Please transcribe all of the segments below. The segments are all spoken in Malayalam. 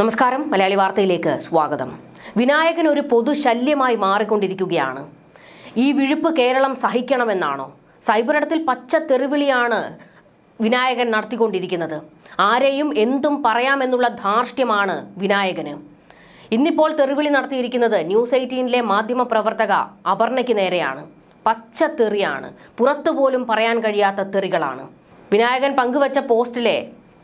നമസ്കാരം മലയാളി വാർത്തയിലേക്ക് സ്വാഗതം. വിനായകൻ ഒരു പൊതു ശല്യമായി മാറിക്കൊണ്ടിരിക്കുകയാണ്. ഈ വിഴുപ്പ് കേരളം സഹിക്കണമെന്നാണോ? സൈബറിടത്തിൽ പച്ച തെറിവിളിയാണ് വിനായകൻ നടത്തിക്കൊണ്ടിരിക്കുന്നത്. ആരെയും എന്തും പറയാമെന്നുള്ള ധാർഷ്ട്യമാണ് വിനായകന്. ഇന്നിപ്പോൾ തെറിവിളി നടത്തിയിരിക്കുന്നത് ന്യൂസ് എയ്റ്റീനിലെ മാധ്യമ പ്രവർത്തക അപർണയ്ക്ക് നേരെയാണ്. പച്ച തെറിയാണ്. പുറത്തുപോലും പറയാൻ കഴിയാത്ത തെറികളാണ്. വിനായകൻ പങ്കുവച്ച പോസ്റ്റിലെ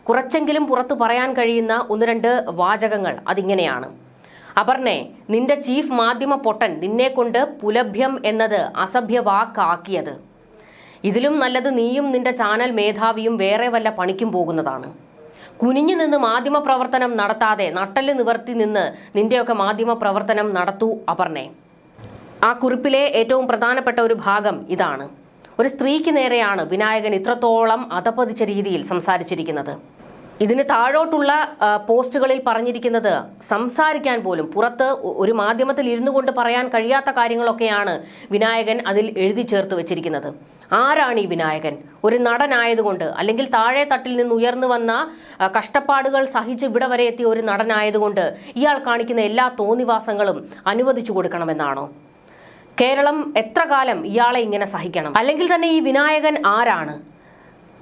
കുറച്ചെങ്കിലും പുറത്തു പറയാൻ കഴിയുന്ന ഒന്ന് രണ്ട് വാചകങ്ങൾ അതിങ്ങനെയാണ്. അപർണെ നിന്റെ ചീഫ് മാധ്യമ പൊട്ടൻ നിന്നെ കൊണ്ട് പുലഭ്യം എന്നത് അസഭ്യ വാക്കാക്കിയത് ഇതിലും നല്ലത് നീയും നിന്റെ ചാനൽ മേധാവിയും വേറെ വല്ല പണിക്കും പോകുന്നതാണ്. കുനിഞ്ഞു നിന്ന് മാധ്യമ പ്രവർത്തനം നടത്താതെ നട്ടൽ നിവർത്തി നിന്ന് നിന്റെയൊക്കെ മാധ്യമ പ്രവർത്തനം നടത്തൂ അപർണെ. ആ കുറിപ്പിലെ ഏറ്റവും പ്രധാനപ്പെട്ട ഒരു ഭാഗം ഇതാണ്. ഒരു സ്ത്രീക്ക് നേരെയാണ് വിനായകൻ ഇത്രത്തോളം അധപതിച്ച രീതിയിൽ സംസാരിച്ചിരിക്കുന്നത്. ഇതിന് താഴോട്ടുള്ള പോസ്റ്റുകളിൽ പറഞ്ഞിരിക്കുന്നത് സംസാരിക്കാൻ പോലും പുറത്ത് ഒരു മാധ്യമത്തിൽ ഇരുന്നു കൊണ്ട് പറയാൻ കഴിയാത്ത കാര്യങ്ങളൊക്കെയാണ് വിനായകൻ അതിൽ എഴുതി ചേർത്ത് വെച്ചിരിക്കുന്നത്. ആരാണ് ഈ വിനായകൻ? ഒരു നടനായതുകൊണ്ട് അല്ലെങ്കിൽ താഴെ തട്ടിൽ നിന്ന് ഉയർന്നു വന്ന കഷ്ടപ്പാടുകൾ സഹിച്ച് ഇവിടെ വരെ എത്തിയ ഒരു നടനായതുകൊണ്ട് ഇയാൾ കാണിക്കുന്ന എല്ലാ തോന്നിവാസങ്ങളും അനുവദിച്ചു കൊടുക്കണമെന്നാണോ? കേരളം എത്ര കാലം ഇയാളെ ഇങ്ങനെ സഹിക്കണം? അല്ലെങ്കിൽ തന്നെ ഈ വിനായകൻ ആരാണ്?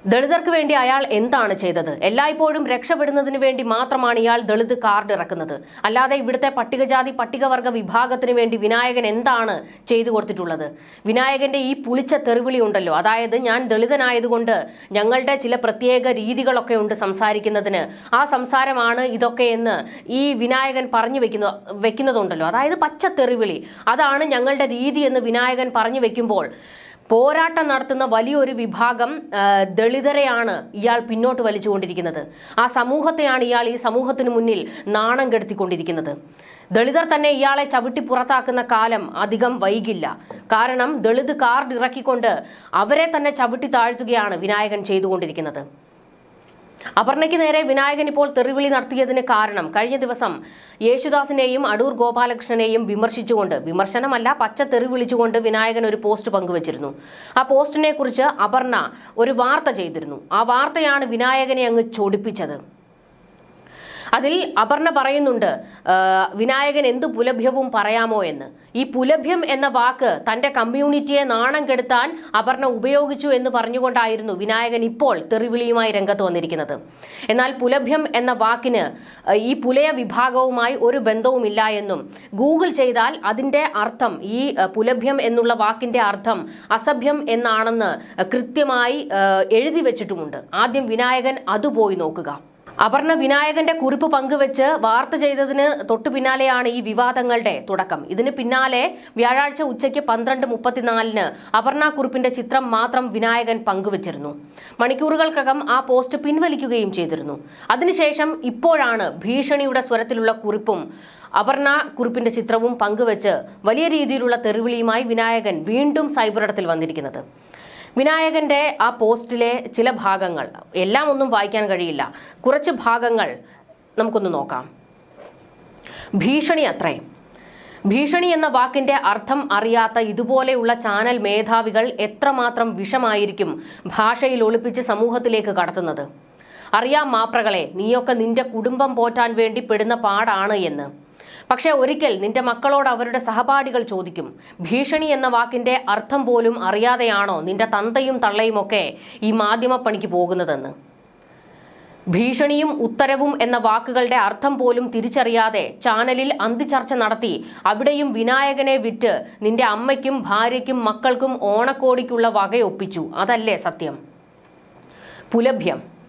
ദളിതർക്ക് വേണ്ടി അയാൾ എന്താണ് ചെയ്തത്? എല്ലായ്പ്പോഴും രക്ഷപ്പെടുന്നതിന് വേണ്ടി മാത്രമാണ് ഇയാൾ ദളിത് കാർഡ് ഇറക്കുന്നത്. അല്ലാതെ ഇവിടുത്തെ പട്ടികജാതി പട്ടികവർഗ വിഭാഗത്തിന് വേണ്ടി വിനായകൻ എന്താണ് ചെയ്തു കൊടുത്തിട്ടുള്ളത്? വിനായകന്റെ ഈ പുളിച്ച തെറിവിളി ഉണ്ടല്ലോ. അതായത് ഞാൻ ദളിതനായതുകൊണ്ട് ഞങ്ങളുടെ ചില പ്രത്യേക രീതികളൊക്കെ ഉണ്ട് സംസാരിക്കുന്നതിന്. ആ സംസാരമാണ് ഇതൊക്കെ എന്ന് ഈ വിനായകൻ പറഞ്ഞു വെക്കുന്ന വെക്കുന്നതുണ്ടല്ലോ. അതായത് പച്ച തെറിവിളി. അതാണ് ഞങ്ങളുടെ രീതി എന്ന് വിനായകൻ പറഞ്ഞു വെക്കുമ്പോൾ പോരാട്ടം നടത്തുന്ന വലിയൊരു വിഭാഗം ദളിതരെയാണ് ഇയാൾ പിന്നോട്ട് വലിച്ചുകൊണ്ടിരിക്കുന്നത്. ആ സമൂഹത്തെയാണ് ഇയാൾ ഈ സമൂഹത്തിന് മുന്നിൽ നാണം കെടുത്തിക്കൊണ്ടിരിക്കുന്നത്. ദളിതർ തന്നെ ഇയാളെ ചവിട്ടി പുറത്താക്കുന്ന കാലം അധികം വൈകില്ല. കാരണം ദളിത് കാർഡ് ഇറക്കിക്കൊണ്ട് അവരെ തന്നെ ചവിട്ടി താഴ്ത്തുകയാണ് വിനായകൻ ചെയ്തുകൊണ്ടിരിക്കുന്നത്. അപർണയ്ക്ക് നേരെ വിനായകൻ ഇപ്പോൾ തെറിവിളി നടത്തിയതിന് കാരണം കഴിഞ്ഞ ദിവസം യേശുദാസിനെയും അടൂർ ഗോപാലകൃഷ്ണനെയും വിമർശിച്ചുകൊണ്ട് വിമർശനമല്ല പച്ച തെറി വിളിച്ചുകൊണ്ട് വിനായകൻ ഒരു പോസ്റ്റ് പങ്കുവച്ചിരുന്നു. ആ പോസ്റ്റിനെ കുറിച്ച് അപർണ ഒരു വാർത്ത ചെയ്തിരുന്നു. ആ വാർത്തയാണ് വിനായകനെ അങ്ങ് ചൊടിപ്പിച്ചത്. അതിൽ അപർണ പറയുന്നുണ്ട് വിനായകൻ എന്ത് പുലഭ്യവും പറയാമോ എന്ന്. ഈ പുലഭ്യം എന്ന വാക്ക് തന്റെ കമ്മ്യൂണിറ്റിയെ നാണം കെടുത്താൻ അപർണ ഉപയോഗിച്ചു എന്ന് പറഞ്ഞുകൊണ്ടായിരുന്നു വിനായകൻ ഇപ്പോൾ തെറിവിളിയുമായി രംഗത്ത് വന്നിരിക്കുന്നത്. എന്നാൽ പുലഭ്യം എന്ന വാക്കിന് ഈ പുലയ വിഭാഗവുമായി ഒരു ബന്ധവുമില്ല എന്നും ഗൂഗിൾ ചെയ്താൽ അതിന്റെ അർത്ഥം ഈ പുലഭ്യം എന്നുള്ള വാക്കിന്റെ അർത്ഥം അസഭ്യം എന്നാണെന്ന് കൃത്യമായി എഴുതി വെച്ചിട്ടുമുണ്ട്. ആദ്യം വിനായകൻ അതുപോയി നോക്കുക. അപർണ വിനായകന്റെ കുറിപ്പ് പങ്കുവെച്ച് വാർത്ത ചെയ്തതിന് തൊട്ടു പിന്നാലെയാണ് ഈ വിവാദങ്ങളുടെ തുടക്കം. ഇതിന് പിന്നാലെ വ്യാഴാഴ്ച ഉച്ചയ്ക്ക് പന്ത്രണ്ട് മുപ്പത്തിനാലിന് അപർണ കുറിപ്പിന്റെ ചിത്രം മാത്രം വിനായകൻ പങ്കുവച്ചിരുന്നു. മണിക്കൂറുകൾക്കകം ആ പോസ്റ്റ് പിൻവലിക്കുകയും ചെയ്തിരുന്നു. അതിനുശേഷം ഇപ്പോഴാണ് ഭീഷണിയുടെ സ്വരത്തിലുള്ള കുറിപ്പും അപർണ കുറിപ്പിന്റെ ചിത്രവും പങ്കുവച്ച് വലിയ രീതിയിലുള്ള തെറിവിളിയുമായി വിനായകൻ വീണ്ടും സൈബറിടത്തിൽ വന്നിരിക്കുന്നത്. വിനായകന്റെ ആ പോസ്റ്റിലെ ചില ഭാഗങ്ങൾ എല്ലാം ഒന്നും വായിക്കാൻ കഴിയില്ല. കുറച്ച് ഭാഗങ്ങൾ നമുക്കൊന്ന് നോക്കാം. ഭീഷണി അത്രയും ഭീഷണി എന്ന വാക്കിന്റെ അർത്ഥം അറിയാത്ത ഇതുപോലെയുള്ള ചാനൽ മേധാവികൾ എത്രമാത്രം വിഷമായിരിക്കും ഭാഷയിൽ ഒളിപ്പിച്ച് സമൂഹത്തിലേക്ക് കടത്തുന്നത്? അറിയാം മാപ്രകളെ നീയൊക്കെ നിന്റെ കുടുംബം പോറ്റാൻ വേണ്ടി പെടുന്ന പാടാണ് എന്ന്. പക്ഷെ ഒരിക്കൽ നിന്റെ മക്കളോട് അവരുടെ സഹപാഠികൾ ചോദിക്കും ഭീഷണി എന്ന വാക്കിന്റെ അർത്ഥം പോലും അറിയാതെയാണോ നിന്റെ തന്തയും തള്ളയുമൊക്കെ ഈ മാധ്യമപ്പണിക്ക് പോകുന്നതെന്ന്? ഭീഷണിയും ഉത്തരവും എന്ന വാക്കുകളുടെ അർത്ഥം പോലും തിരിച്ചറിയാതെ ചാനലിൽ അന്തിചർച്ച നടത്തി അവിടെയും വിനായകനെ വിറ്റ് നിന്റെ അമ്മയ്ക്കും ഭാര്യയ്ക്കും മക്കൾക്കും ഓണക്കോടിക്കുള്ള വകയൊപ്പിച്ചു. അതല്ലേ സത്യം? പുലഭ്യം.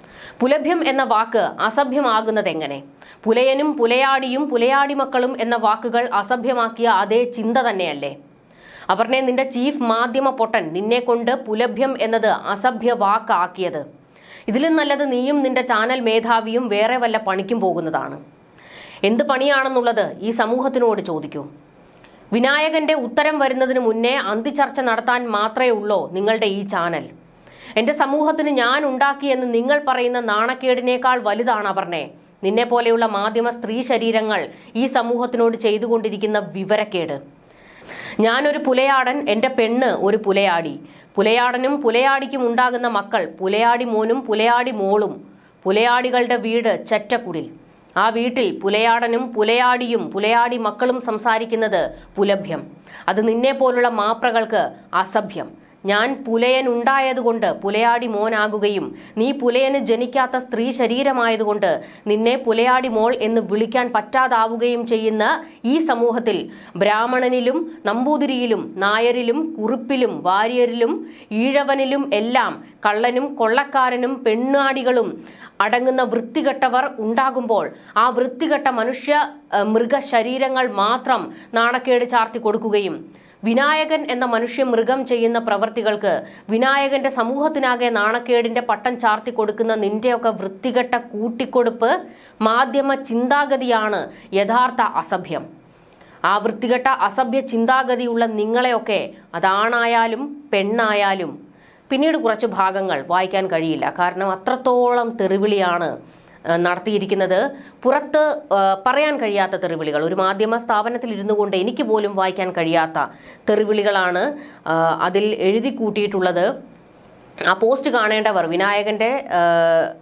പുലഭ്യം എന്ന വാക്ക് അസഭ്യമാകുന്നത് എങ്ങനെ പുലയനും പുലയാടിയും പുലയാടി മക്കളും എന്ന വാക്കുകൾ അസഭ്യമാക്കിയ അതേ ചിന്ത തന്നെയല്ലേ? അപർണെ നിന്റെ ചീഫ് മാധ്യമ പൊട്ടൻ നിന്നെ കൊണ്ട് പുലഭ്യം എന്നത് അസഭ്യ വാക്കാക്കിയത്. ഇതിലും നല്ലത് നീയും നിന്റെ ചാനൽ മേധാവിയും വേറെ വല്ല പണിക്കും പോകുന്നതാണ്. എന്ത് പണിയാണെന്നുള്ളത് ഈ സമൂഹത്തിനോട് ചോദിക്കൂ. വിനായകന്റെ ഉത്തരം വരുന്നതിന് മുന്നേ അന്തിചർച്ച നടത്താൻ മാത്രമേ ഉള്ളൂ നിങ്ങളുടെ ഈ ചാനൽ? എന്റെ സമൂഹത്തിന് ഞാൻ ഉണ്ടാക്കിയെന്ന് നിങ്ങൾ പറയുന്ന നാണക്കേടിനേക്കാൾ വലുതാണ് അവർനെ നിന്നെ പോലെയുള്ള മാധ്യമ സ്ത്രീ ശരീരങ്ങൾ ഈ സമൂഹത്തിനോട് ചെയ്തുകൊണ്ടിരിക്കുന്ന വിവരക്കേട്. ഞാനൊരു പുലയാടൻ എന്റെ പെണ്ണ് ഒരു പുലയാടി. പുലയാടനും പുലയാടിക്കും ഉണ്ടാകുന്ന മക്കൾ പുലയാടി മോനും പുലയാടി മോളും. പുലയാടികളുടെ വീട് ചറ്റക്കുടിൽ. ആ വീട്ടിൽ പുലയാടനും പുലയാടിയും പുലയാടി മക്കളും സംസാരിക്കുന്നത് പുലഭ്യം. അത് നിന്നെ പോലുള്ള മാപ്രകൾക്ക് അസഭ്യം. ഞാൻ പുലയൻ ഉണ്ടായതുകൊണ്ട് പുലയാടി മോനാകുകയും നീ പുലയന് ജനിക്കാത്ത സ്ത്രീ ശരീരമായതുകൊണ്ട് നിന്നെ പുലയാടി മോൾ എന്ന് വിളിക്കാൻ പറ്റാതാവുകയും ചെയ്യുന്ന ഈ സമൂഹത്തിൽ ബ്രാഹ്മണനിലും നമ്പൂതിരിയിലും നായരിലും കുറുപ്പിലും വാര്യരിലും ഈഴവനിലും എല്ലാം കള്ളനും കൊള്ളക്കാരനും പെണ്ണാടികളും അടങ്ങുന്ന വൃത്തികെട്ടവർ ഉണ്ടാകുമ്പോൾ ആ വൃത്തികെട്ട മനുഷ്യ മൃഗശരീരങ്ങൾ മാത്രം നാണക്കേട് ചാർത്തി കൊടുക്കുകയും വിനായകൻ എന്ന മനുഷ്യ മൃഗം ചെയ്യുന്ന പ്രവൃത്തികൾക്ക് വിനായകന്റെ സമൂഹത്തിനാകെ നാണക്കേടിന്റെ പട്ടം ചാർത്തി കൊടുക്കുന്ന നിന്റെയൊക്കെ വൃത്തികെട്ട കൂട്ടിക്കൊടുപ്പ് മാധ്യമ ചിന്താഗതിയാണ് യഥാർത്ഥ അസഭ്യം. ആ വൃത്തികെട്ട അസഭ്യ ചിന്താഗതിയുള്ള നിങ്ങളെയൊക്കെ അതാണായാലും പെണ്ണായാലും പിന്നീട് കുറച്ച് ഭാഗങ്ങൾ വായിക്കാൻ കഴിയില്ല. കാരണം അത്രത്തോളം തെറിവിളിയാണ് നടത്തിയിരിക്കുന്നത്. പുറത്ത് പറയാൻ കഴിയാത്ത തെറിവിളികൾ. ഒരു മാധ്യമ സ്ഥാപനത്തിൽ ഇരുന്നു കൊണ്ട് എനിക്ക് പോലും വായിക്കാൻ കഴിയാത്ത തെറിവിളികളാണ് അതിൽ എഴുതി കൂട്ടിയിട്ടുള്ളത്. ആ പോസ്റ്റ് കാണേണ്ടവർ വിനായകന്റെ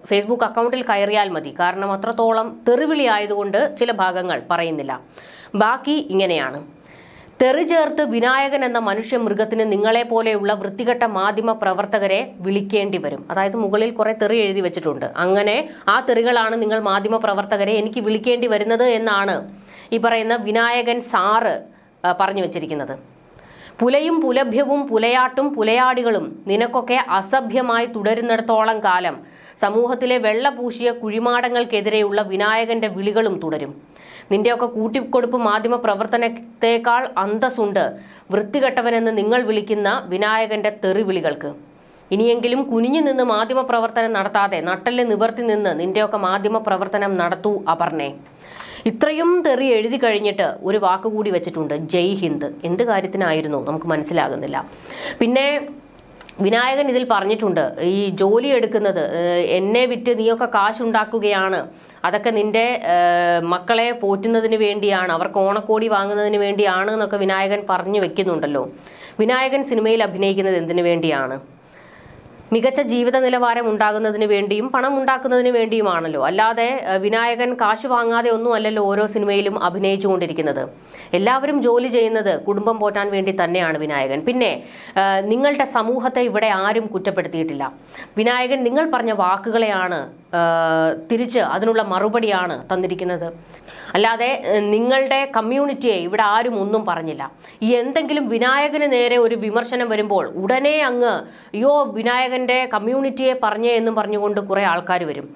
ഫേസ്ബുക്ക് അക്കൗണ്ടിൽ കയറിയാൽ മതി. കാരണം അത്രത്തോളം തെറിവിളി ആയതുകൊണ്ട് ചില ഭാഗങ്ങൾ പറയുന്നില്ല. ബാക്കി ഇങ്ങനെയാണ്. തെറി ചേർത്ത് വിനായകൻ എന്ന മനുഷ്യ മൃഗത്തിന് നിങ്ങളെ പോലെയുള്ള വൃത്തികെട്ട മാധ്യമ പ്രവർത്തകരെ വിളിക്കേണ്ടി വരും. അതായത് മുകളിൽ കുറെ തെറി എഴുതി വെച്ചിട്ടുണ്ട്. അങ്ങനെ ആ തെറികളാണ് നിങ്ങൾ മാധ്യമ പ്രവർത്തകരെ എനിക്ക് വിളിക്കേണ്ടി വരുന്നത് എന്നാണ് ഈ പറയുന്ന വിനായകൻ സാറ് പറഞ്ഞു വെച്ചിരിക്കുന്നത്. പുലയും പുലഭ്യവും പുലയാട്ടും പുലയാടികളും നിനക്കൊക്കെ അസഭ്യമായി തുടരുന്നിടത്തോളം കാലം സമൂഹത്തിലെ വെള്ള പൂശിയ കുഴിമാടങ്ങൾക്കെതിരെയുള്ള വിനായകന്റെ വിളികളും തുടരും. നിന്റെയൊക്കെ കൂട്ടിക്കൊടുപ്പ് മാധ്യമ പ്രവർത്തനത്തെക്കാൾ അന്തസ്സുണ്ട്. വൃത്തികെട്ടവനെന്ന് നിങ്ങൾ വിളിക്കുന്ന വിനായകന്റെ തെറിവിളികൾക്ക്. ഇനിയെങ്കിലും കുനിഞ്ഞു നിന്ന് മാധ്യമ പ്രവർത്തനം നടത്താതെ നട്ടൽ നിവർത്തി നിന്ന് നിന്റെയൊക്കെ മാധ്യമ പ്രവർത്തനം നടത്തൂ അപർണേ. ഇത്രയും തെറി എഴുതി കഴിഞ്ഞിട്ട് ഒരു വാക്കുകൂടി വെച്ചിട്ടുണ്ട് ജയ് ഹിന്ദ് എന്ത് കാര്യത്തിനായിരുന്നു? നമുക്ക് മനസ്സിലാകുന്നില്ല. പിന്നെ വിനായകൻ ഇതിൽ പറഞ്ഞിട്ടുണ്ട് ഈ ജോലി എടുക്കുന്നത് എന്നെ വിറ്റ് നീയൊക്കെ കാശുണ്ടാക്കുകയാണ്. അതൊക്കെ നിന്റെ മക്കളെ പോറ്റുന്നതിന് വേണ്ടിയാണ് അവർക്ക് ഓണക്കോടി വാങ്ങുന്നതിന് വേണ്ടിയാണ് എന്നൊക്കെ വിനായകൻ പറഞ്ഞു വെക്കുന്നുണ്ടല്ലോ. വിനായകൻ സിനിമയിൽ അഭിനയിക്കുന്നത് എന്തിനു വേണ്ടിയാണ്? മികച്ച ജീവിത നിലവാരം ഉണ്ടാകുന്നതിന് വേണ്ടിയും പണം ഉണ്ടാക്കുന്നതിന് വേണ്ടിയുമാണല്ലോ. അല്ലാതെ വിനായകൻ കാശ് വാങ്ങാതെ ഒന്നും അല്ലല്ലോ ഓരോ സിനിമയിലും അഭിനയിച്ചുകൊണ്ടിരിക്കുന്നത്. എല്ലാവരും ജോലി ചെയ്യുന്നത് കുടുംബം പോറ്റാൻ വേണ്ടി തന്നെയാണ് വിനായകൻ. പിന്നെ നിങ്ങളുടെ സമൂഹത്തെ ഇവിടെ ആരും കുറ്റപ്പെടുത്തിയിട്ടില്ല. വിനായകൻ നിങ്ങൾ പറഞ്ഞ വാക്കുകളെയാണ് തിരിച്ച് അതിനുള്ള മറുപടിയാണ് തന്നിരിക്കുന്നത്. അല്ലാതെ നിങ്ങളുടെ കമ്മ്യൂണിറ്റിയെ ഇവിടെ ആരും ഒന്നും പറഞ്ഞില്ല. ഈ എന്തെങ്കിലും വിനായകന് നേരെ ഒരു വിമർശനം വരുമ്പോൾ ഉടനെ അങ്ങ് അയ്യോ വിനായകന്റെ കമ്മ്യൂണിറ്റിയെ പറഞ്ഞേ എന്നും പറഞ്ഞുകൊണ്ട് കുറേ ആൾക്കാർ വരും.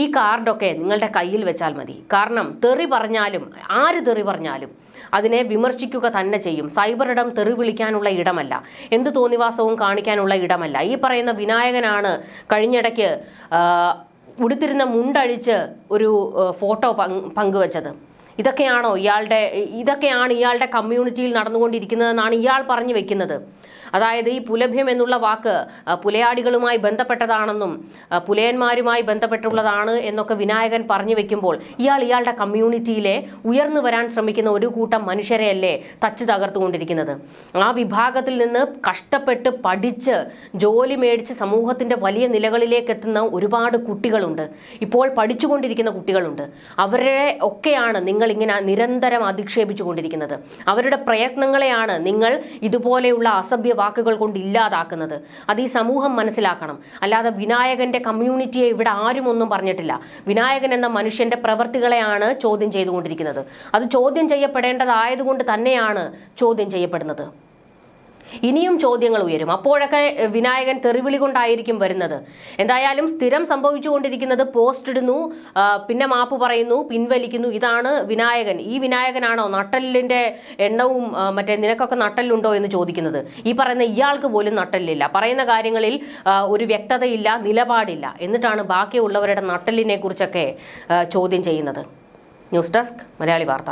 ഈ കാർഡൊക്കെ നിങ്ങളുടെ കയ്യിൽ വെച്ചാൽ മതി. കാരണം തെറി പറഞ്ഞാലും ആര് തെറി പറഞ്ഞാലും അതിനെ വിമർശിക്കുക തന്നെ ചെയ്യും. സൈബർ ഇടം തെറി വിളിക്കാനുള്ള ഇടമല്ല. എന്ത് തോന്നിവാസവും കാണിക്കാനുള്ള ഇടമല്ല. ഈ പറയുന്ന വിനായകനാണ് കഴിഞ്ഞിടയ്ക്ക് ഉടുത്തിരുന്ന മുണ്ടഴിച്ച് ഒരു ഫോട്ടോ പങ്കുവച്ചത്. ഇതൊക്കെയാണോ ഇയാളുടെ ഇതൊക്കെയാണ് ഇയാളുടെ കമ്മ്യൂണിറ്റിയിൽ നടന്നുകൊണ്ടിരിക്കുന്നതെന്നാണ് ഇയാൾ പറഞ്ഞു വെക്കുന്നത്. അതായത് ഈ പുലഭ്യം എന്നുള്ള വാക്ക് പുലയാടികളുമായി ബന്ധപ്പെട്ടതാണെന്നും പുലയന്മാരുമായി ബന്ധപ്പെട്ടുള്ളതാണ് എന്നൊക്കെ വിനായകൻ പറഞ്ഞു വെക്കുമ്പോൾ ഇയാൾ ഇയാളുടെ കമ്മ്യൂണിറ്റിയിലെ ഉയർന്നു വരാൻ ശ്രമിക്കുന്ന ഒരു കൂട്ടം മനുഷ്യരെയല്ലേ തച്ചു തകർത്തുകൊണ്ടിരിക്കുന്നത്. ആ വിഭാഗത്തിൽ നിന്ന് കഷ്ടപ്പെട്ട് പഠിച്ച് ജോലി മേടിച്ച് സമൂഹത്തിന്റെ വലിയ നിലകളിലേക്ക് എത്തുന്ന ഒരുപാട് കുട്ടികളുണ്ട്. ഇപ്പോൾ പഠിച്ചുകൊണ്ടിരിക്കുന്ന കുട്ടികളുണ്ട്. അവരെ ഒക്കെയാണ് നിങ്ങൾ ഇങ്ങനെ നിരന്തരം അധിക്ഷേപിച്ചു കൊണ്ടിരിക്കുന്നത് അവരുടെ പ്രയത്നങ്ങളെയാണ് നിങ്ങൾ ഇതുപോലെയുള്ള അസഭ്യ വാക്കുകൾ കൊണ്ട് ഇല്ലാതാക്കുന്നത്. അത് ഈ സമൂഹം മനസ്സിലാക്കണം. അല്ലാതെ വിനായകന്റെ കമ്മ്യൂണിറ്റിയെ ഇവിടെ ആരും ഒന്നും പറഞ്ഞിട്ടില്ല. വിനായകൻ എന്ന മനുഷ്യന്റെ പ്രവർത്തികളെയാണ് ചോദ്യം ചെയ്തുകൊണ്ടിരിക്കുന്നത്. അത് ചോദ്യം ചെയ്യപ്പെടേണ്ടതായതുകൊണ്ട് തന്നെയാണ് ചോദ്യം ചെയ്യപ്പെടുന്നത്. ഇനിയും ചോദ്യങ്ങൾ ഉയരും. അപ്പോഴൊക്കെ വിനായകൻ തെറിവിളി കൊണ്ടായിരിക്കും വരുന്നത്. എന്തായാലും സ്ഥിരം സംഭവിച്ചുകൊണ്ടിരിക്കുന്നത് പോസ്റ്റ് ഇടുന്നു പിന്നെ മാപ്പ് പറയുന്നു പിൻവലിക്കുന്നു. ഇതാണ് വിനായകൻ. ഈ വിനായകനാണോ നട്ടലിന്റെ എണ്ണവും മറ്റേ നിനക്കൊക്കെ നട്ടലുണ്ടോ എന്ന് ചോദിക്കുന്നത്. ഈ പറയുന്ന ഇയാൾക്ക് പോലും നട്ടലില്ല പറയുന്ന കാര്യങ്ങളിൽ ഒരു വ്യക്തതയില്ല നിലപാടില്ല. എന്നിട്ടാണ് ബാക്കിയുള്ളവരുടെ നട്ടലിനെ കുറിച്ചൊക്കെ ചോദ്യം ചെയ്യുന്നത്. ന്യൂസ് ഡെസ്ക് മലയാളി വാർത്ത.